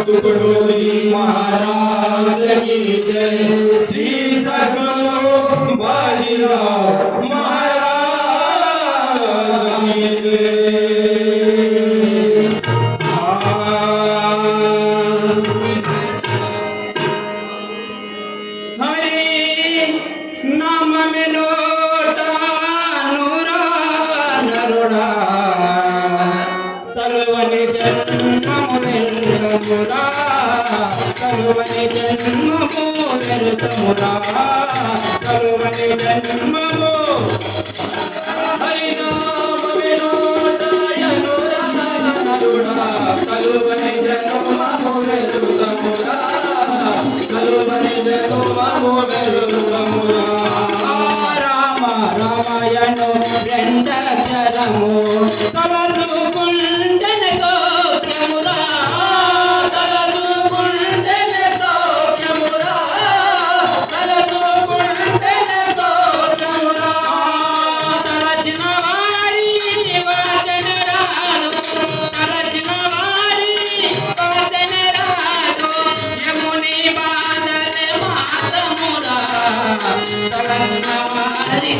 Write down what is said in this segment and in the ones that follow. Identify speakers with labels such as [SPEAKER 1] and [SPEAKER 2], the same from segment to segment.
[SPEAKER 1] संत तुकडोजी महाराज की जय श्री सद्गुरु बाजीराव महाराज की जय
[SPEAKER 2] हरि नाम में लोटा నిరుతమురా కరువని జన్మము నిరుతమురా కరువని జన్మము
[SPEAKER 1] హరినామ వినోదయనురా కరుణా కరువని జన్మము నిరుతమురా కరువని జన్మము
[SPEAKER 2] నిరుతమురా రామ రామాయణం రెండక్షరము కమ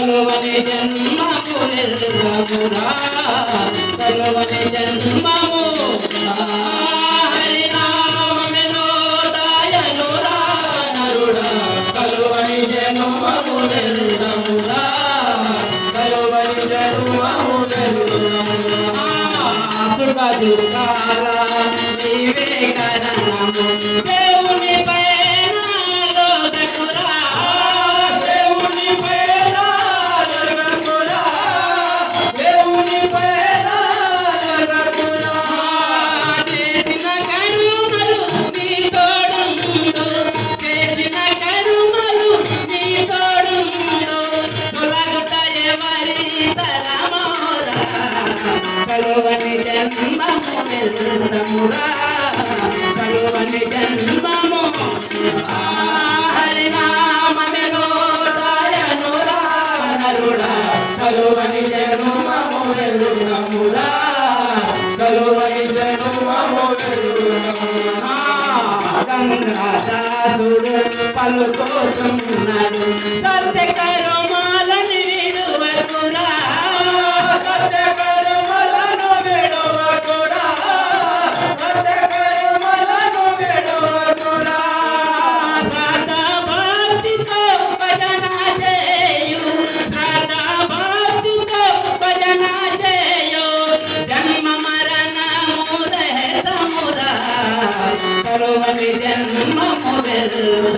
[SPEAKER 2] తలువని జన్మము నిర్గమురా తలువని జన్మము హరి నామమెనోదాయ నురా
[SPEAKER 1] కలువని జనుమము వెలుగమురా కలువని జనుమము వెలుగమురా
[SPEAKER 2] కలువని జన్మము వెళ్తమురా కలువని జన్మము. ఆ హరి నామ వినోదాయ నురా
[SPEAKER 1] కలువని కలువని
[SPEAKER 2] గంగాదాసుడు పలుకోతున్నాడు.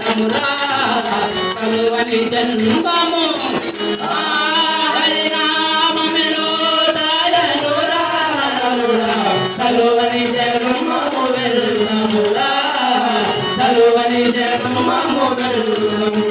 [SPEAKER 2] కలువమురా కలువని జన్మము. కలువని జన్మము వెళ్ళమురా కలువని జన్మము వెళ్ళము